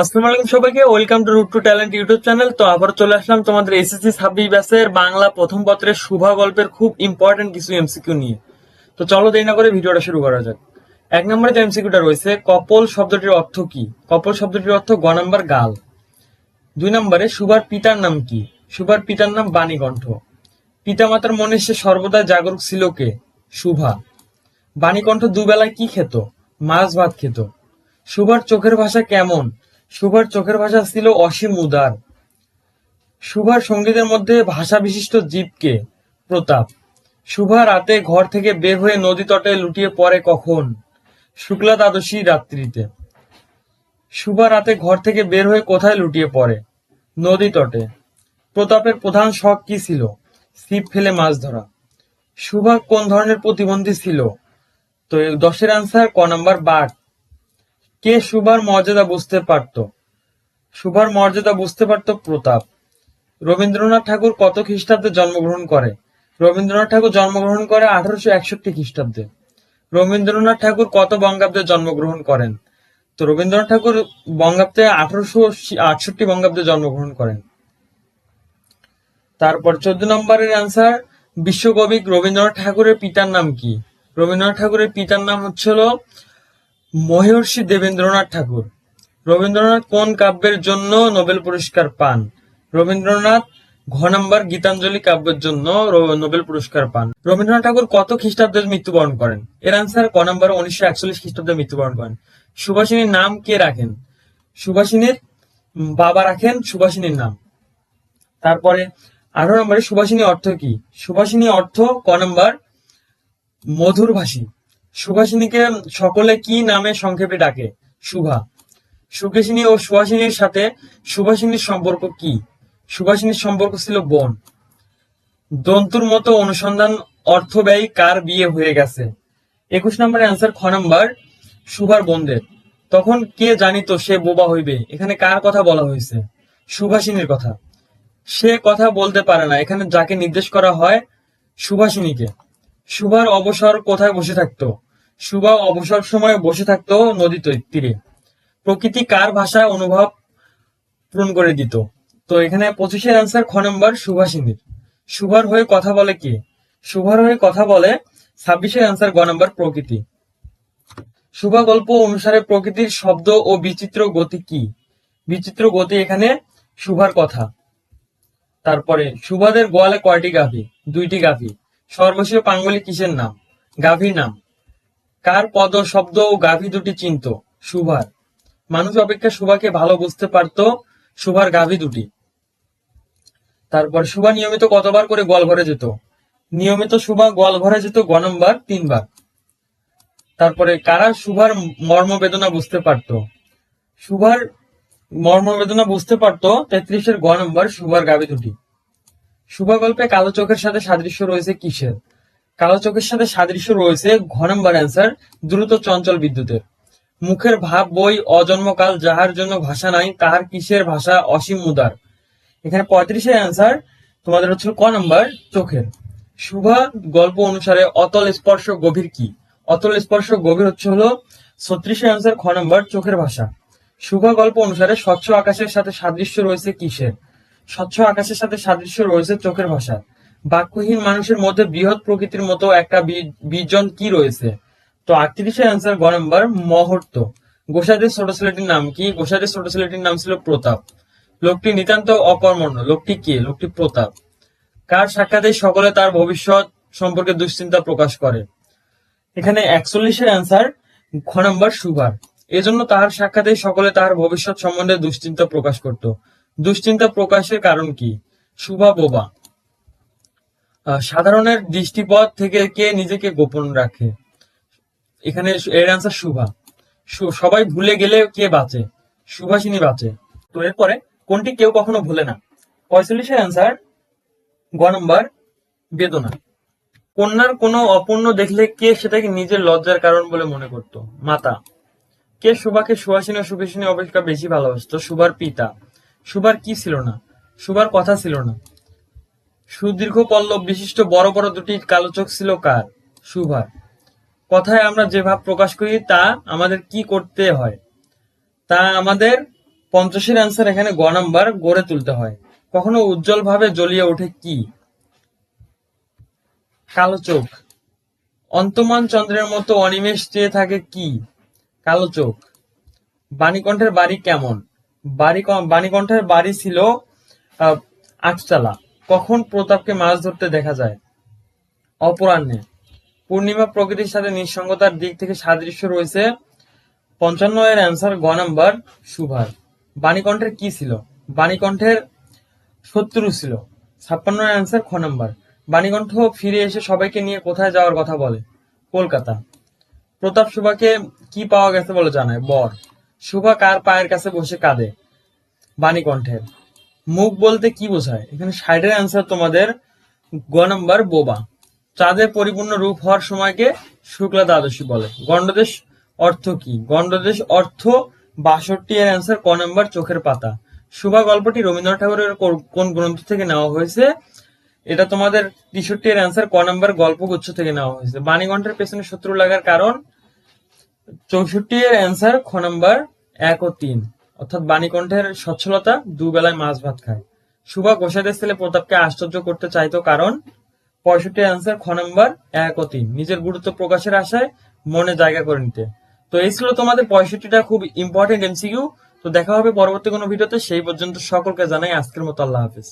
আসসালামু আলাইকুম সবাইকে, welcome to route to talent YouTube channel. তো আবার চলে আসলাম তোমাদের এসএসসি ছাব্বিশ ব্যাচের বাংলা প্রথম পত্রের শুভা গল্পের খুব ইম্পর্টেন্ট কিছু এমসিকিউ নিয়ে। তো চলো দেরি না করে ভিডিওটা শুরু করা যাক। এক নম্বরে যে এমসিকিউটা রয়েছে, কপল শব্দটির অর্থ কি? কপল শব্দটির অর্থ গ নাম্বার গাল। দুই নম্বরে, সুভার পিতার নাম কি? সুভার পিতার নাম বাণীকণ্ঠ। পিতামাতার মনে সে সর্বদা জাগরুক ছিল কে? শুভা বাণীকণ্ঠ দুবেলায় কি খেত? মাছ ভাত খেত। সুভার চোখের ভাষা কেমন? সুভার চোখের ভাষা ছিল অসীম উদার। সুভার সঙ্গীতের মধ্যে ভাষা বিশিষ্ট জীবকে, প্রতাপ। সুভা রাতে ঘর থেকে বের হয়ে নদী তটে লুটিয়ে পড়ে কখন? শুক্লা দ্বাদশী রাত্রিতে। সুভা রাতে ঘর থেকে বের হয়ে কোথায় লুটিয়ে পড়ে? নদী তটে। প্রতাপের প্রধান শখ কি ছিল? ছিপ ফেলে মাছ ধরা। সুভা কোন ধরনের প্রতিবন্ধী ছিল? তো দশের আনসার ক নাম্বার বাঘ। কে সুভার মর্যাদা বুঝতে পারত? সুভার মর্যাদা বুঝতে পারত প্রতাপ। রবীন্দ্রনাথ ঠাকুর কত খ্রিস্টাব্দে জন্মগ্রহণ করে? রবীন্দ্রনাথ ঠাকুর জন্মগ্রহণ করে আঠারোশো একষট্টি খ্রিস্টাব্দে। রবীন্দ্রনাথ ঠাকুর কত বঙ্গাব্দে জন্মগ্রহণ করেন? তো রবীন্দ্রনাথ ঠাকুর বঙ্গাব্দে আঠারোশো আটষট্টি বঙ্গাব্দে জন্মগ্রহণ করেন। তারপর চোদ্দ নম্বরের আনসার বিশ্বকবি রবীন্দ্রনাথ ঠাকুরের পিতার নাম কি? রবীন্দ্রনাথ ঠাকুরের পিতার নাম হচ্ছিল মহর্ষি দেবেন্দ্রনাথ ঠাকুর। রবীন্দ্রনাথ কোন কাব্যের জন্য নোবেল পুরস্কার পান? রবীন্দ্রনাথ ঘ নম্বর গীতাঞ্জলি কাব্যের জন্য নোবেল পুরস্কার পান। রবীন্দ্রনাথ ঠাকুর কত খ্রিস্টাব্দে মৃত্যুবরণ করেন? এর আনসার ক নম্বর উনিশশো একচল্লিশ খ্রিস্টাব্দে মৃত্যুবরণ করেন। সুভাষিনীর নাম কে রাখেন? সুভাষিনীর বাবা রাখেন সুভাষিনীর নাম। তারপরে আঠারো নম্বরে সুভাষিনী অর্থ কি? সুভাষিনী অর্থ ক নম্বর মধুর ভাষী। সুভাষিনীকে সকলে কি নামে সংক্ষেপে ডাকে? সুভা। সুকেশিনী ও সুহাসিনীর সাথে সুভাষিনীর সম্পর্ক কি? সুভাষিনীর সম্পর্ক ছিল বোন। দন্তুর মতো অনুসন্ধান অর্থ ব্যয় কার বিয়ে হয়ে গেছে? একুশ নম্বরের অ্যান্সার খ নম্বর, সুভার বোনদের। তখন কে জানিত সে বোবা হইবে? এখানে কার কথা বলা হয়েছে? সুভাষিনীর কথা। সে কথা বলতে পারে না। এখানে যাকে নির্দেশ করা হয় সুভাষিনীকে। সুভার অবসর কোথায় বসে থাকতো? সুভা অবসর সময় বসে থাকতো নদী তীরে। প্রকৃতি কার ভাষায় অনুভব পূরণ করে দিত? তো এখানে পঁচিশের আনসার খ নম্বর সুভাষিনীর সুভার হয়ে কথা বলে কে? সুভার হয়ে কথা বলে ছাব্বিশের আনসার গ নম্বর প্রকৃতি। সুভা গল্প অনুসারে প্রকৃতির শব্দ ও বিচিত্র গতি কি? বিচিত্র গতি এখানে সুভার কথা। তারপরে সুভাদের গোয়ালে কয়টি গাভী? দুইটি গাভী। সর্বশীয় পাঙ্গলি কিসের নাম? গাভী নাম। কার পদ, শব্দ ও গাভী দুটি চিন্ত? সুভার। মানুষ অপেক্ষা সুভাকে ভালো বুঝতে পারত, সুভার গাভী দুটি। তারপর সুভা নিয়মিত কতবার করে গোয়াল ঘরে যেত? নিয়মিত সুভা গোয়াল ঘরে যেত গ নম্বর তিনবার। তারপরে কারা সুভার মর্ম বেদনা বুঝতে পারত? সুভার মর্ম বেদনা বুঝতে পারত তেত্রিশের গ নম্বর সুভার গাভী দুটি। শুভা গল্পে কালো চোখের সাথে সাদৃশ্য রয়েছে কিসের? কালো চোখের সাথে সাদৃশ্য রয়েছে ঘ অ্যান্সার দ্রুত চঞ্চল বিদ্যুতের। মুখের ভাব, বই, অজন্মকাল যাহার জন্য ভাষা নাই, তাহার কিসের ভাষা? অসীম উদার। এখানে পঁয়ত্রিশের অ্যান্সার তোমাদের হচ্ছে ক নম্বর চোখের। শুভা গল্প অনুসারে অতল স্পর্শ গভীর কি? অতল স্পর্শ গভীর হচ্ছে হলো ছত্রিশের অ্যান্সার খ নম্বর চোখের ভাষা। শুভা গল্প অনুসারে স্বচ্ছ আকাশের সাথে সাদৃশ্য রয়েছে কিসের? স্বচ্ছ আকাশের সাথে সাদৃশ্য রয়েছে চোখের ভাষা। বাক্যহীন মানুষের মধ্যে বৃহৎ প্রকৃতির মতো একটা বিজন কি রয়েছে? তো আটত্রিশের অ্যান্সার গ মুহূর্ত। গোসাদের ছোট ছেলেটির নাম কি? গোসাদের ছোট ছেলেটির নাম ছিল প্রতাপ। লোকটি নিতান্ত অকর্মণ্য। লোকটি কে? লোকটি প্রতাপ। কার সাক্ষাতে সকলে তার ভবিষ্যৎ সম্পর্কে দুশ্চিন্তা প্রকাশ করে? এখানে একচল্লিশের অ্যান্সার খ নম্বর সুভার এজন্য তাহার সাক্ষাতে সকলে তাহার ভবিষ্যৎ সম্বন্ধে দুশ্চিন্তা প্রকাশ করত। দুশ্চিন্তা প্রকাশের কারণ কি? শুভা বোবা। সাধারণের দৃষ্টিপথ থেকে কে নিজেকে গোপন রাখে? এখানে এর অ্যান্সার শুভা। সবাই ভুলে গেলে কে বাঁচে? সুভাষিনী বাঁচে। তো এরপরে, কোনটি কেউ কখনো ভুলে না? পঁয়তাল্লিশের অ্যান্সার গ নম্বর, বেদনা। কন্যার কোনো অপূর্ণ দেখলে কে সেটাকে নিজের লজ্জার কারণ বলে মনে করত? মাতা। কে সুভাকে ও সুকেশিনী অপেক্ষা বেশি ভালোবাসতো? সুভার পিতা। সুভার কি ছিল না? সুভার কথা ছিল না। সুদীর্ঘ পল্লব বিশিষ্ট বড় বড় দুটি কালো চোখ ছিল কার? সুভার। কথায় আমরা যে ভাব প্রকাশ করি, তা আমাদের কি করতে হয়? তা আমাদের পঞ্চাশের অ্যান্সার এখানে গ নাম্বার গড়ে তুলতে হয়। কখনো উজ্জ্বল ভাবে জ্বলিয়ে ওঠে কি? কালো চোখ। অন্তমান চন্দ্রের মতো অনিমেষ চেয়ে থাকে কি? কালো চোখ। বাণীকণ্ঠের বাড়ি কেমন? বাড়ি বাণীকণ্ঠের বাড়ি ছিল আটচালা কখন প্রতাপকে মাছ ধরতে দেখা যায়? অপরাহ্নে। পূর্ণিমা প্রকৃতির সাথে নিঃসঙ্গতার দিক থেকে সাদৃশ্য রয়েছে। পঞ্চান্ন এর অ্যান্সার গ নাম্বার, সুভার। বাণীকণ্ঠের কি ছিল? বাণীকণ্ঠের শত্রু ছিল। ছাপ্পান্ন এর অ্যান্সার খ নাম্বার। বাণীকণ্ঠ ফিরে এসে সবাইকে নিয়ে কোথায় যাওয়ার কথা বলে? কলকাতা। প্রতাপ সুভাকে কি পাওয়া গেছে বলে জানায়? বর। সুভা কার পায়ের কাছে বসে কাঁদে? বাণী বাণীকণ্ঠের মুখ বলতে কি বোঝায়? এখানে ষাটের অ্যান্সার তোমাদের গ নম্বর বোবা। চাঁদের পরিপূর্ণ রূপ হওয়ার সময়কে শুক্লা দ্বাদশী বলে। গণ্ডদেশ অর্থ কি? গণ্ডদেশ অর্থ বাষট্টি এর অ্যান্সার ক নম্বর চোখের পাতা। শুভা গল্পটি রবীন্দ্রনাথ ঠাকুরের কোন গ্রন্থ থেকে নেওয়া হয়েছে? এটা তোমাদের তেষট্টি এর অ্যান্সার ক নাম্বার গল্পগুচ্ছ থেকে নেওয়া হয়েছে। বাণীকণ্ঠের পেছনে শত্রু লাগার কারণ চৌষট্টি এর অ্যান্সার খ নাম্বার এক ও তিন। অর্থাৎ বাণীকণ্ঠের সচ্ছলতা দুবেলায় মাছ ভাত খায়। সুভা গোসাইদের ছেলে প্রতাপকে আশ্চর্য করতে চাইতো কারণ পঁয়ষট্টি অ্যান্সার খ নম্বর এক ও তিন। নিজের গুরুত্ব প্রকাশের আশায় মনে জায়গা করে নিতে। তো এই ছিল তোমাদের পঁয়ষট্টিটা খুব ইম্পর্টেন্ট এমসিকিউ তো দেখা হবে পরবর্তী কোনো ভিডিওতে। সেই পর্যন্ত সকলকে জানাই আজকের মতো আল্লাহ হাফিজ।